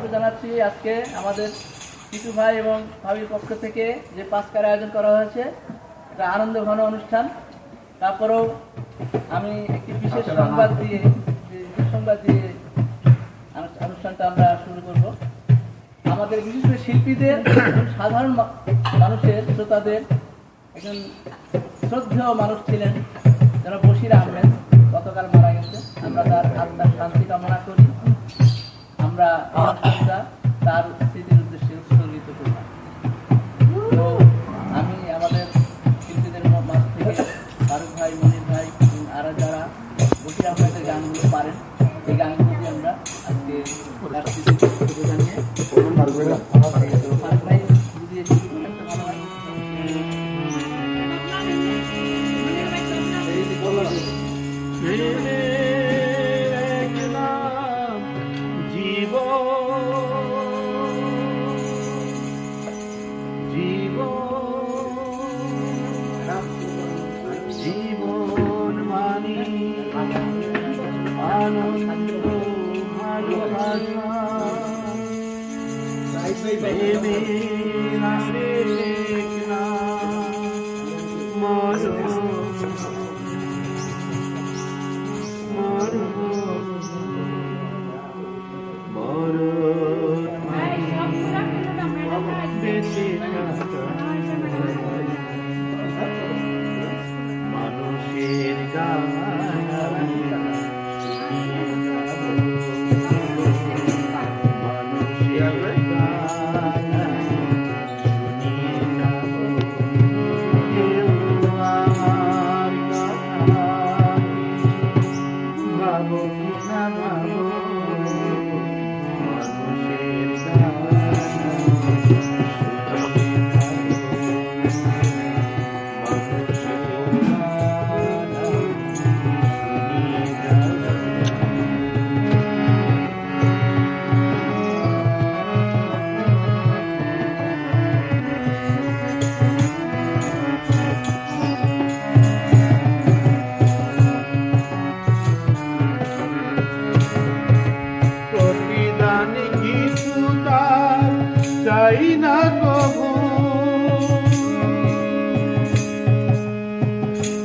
স্বাগত জানাচ্ছি আজকে আমাদের কিছু ভাই এবং ভাবির পক্ষ থেকে যে পাঁচকার আয়োজন করা হয়েছে এটা আনন্দ ঘন অনুষ্ঠান। তারপরেও আমি একটি বিশেষ সংবাদ দিয়ে সংবাদ দিয়ে অনুষ্ঠানটা আমরা শুরু করব। আমাদের বিশেষ করে শিল্পীদের সাধারণ মানুষের শ্রোতাদের একজন শ্রদ্ধেয় মানুষ ছিলেন যারা বশির আহমেদ গতকাল মারা গেছে। আমরা তার আত্মার শান্তি কামনা করি। আমরা তার স্মৃতির আনন্দ ভালোবাসা চাই না কবু।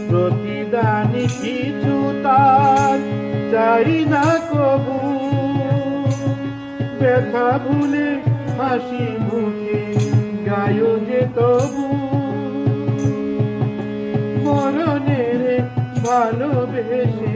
প্রতিদান কিছু তার চাই না কবু। ব্যথা ভুলে হাসি মুখে গায় যে তবু। মরণের ভালোবেসে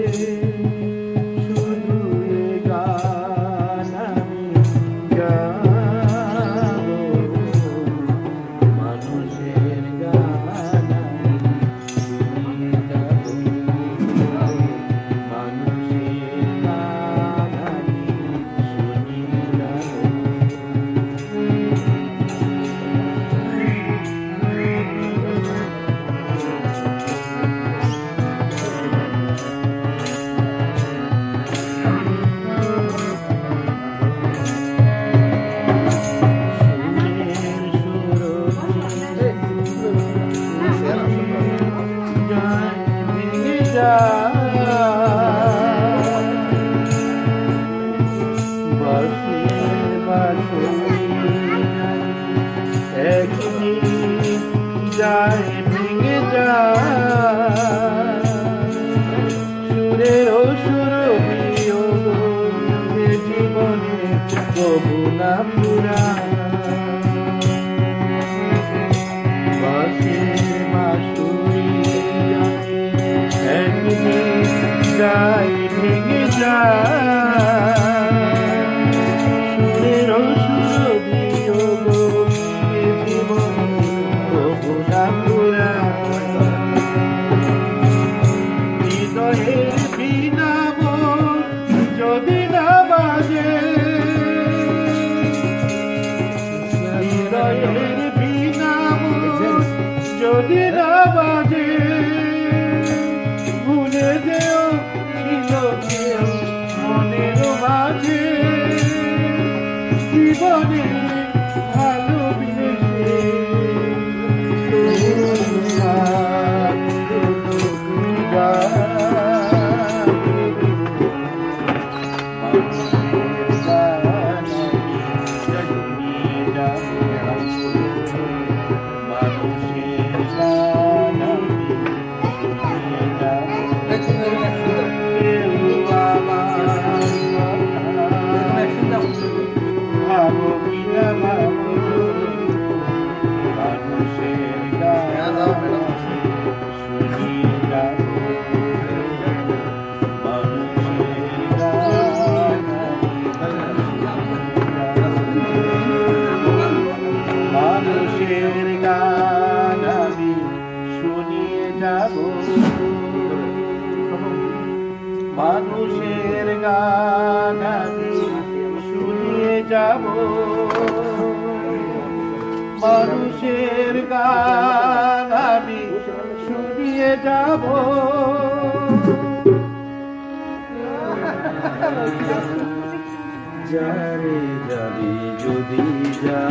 না পুরা। বাসে একদিন যায় ভেঙে যায়। Jodi na মানুষের গান আমি শুনিয়ে যাব। মানুষের গান আমি শুনিয়ে যাব। মানুষের গান আমি শুনিয়ে যাব। যারে যাবি যদি যা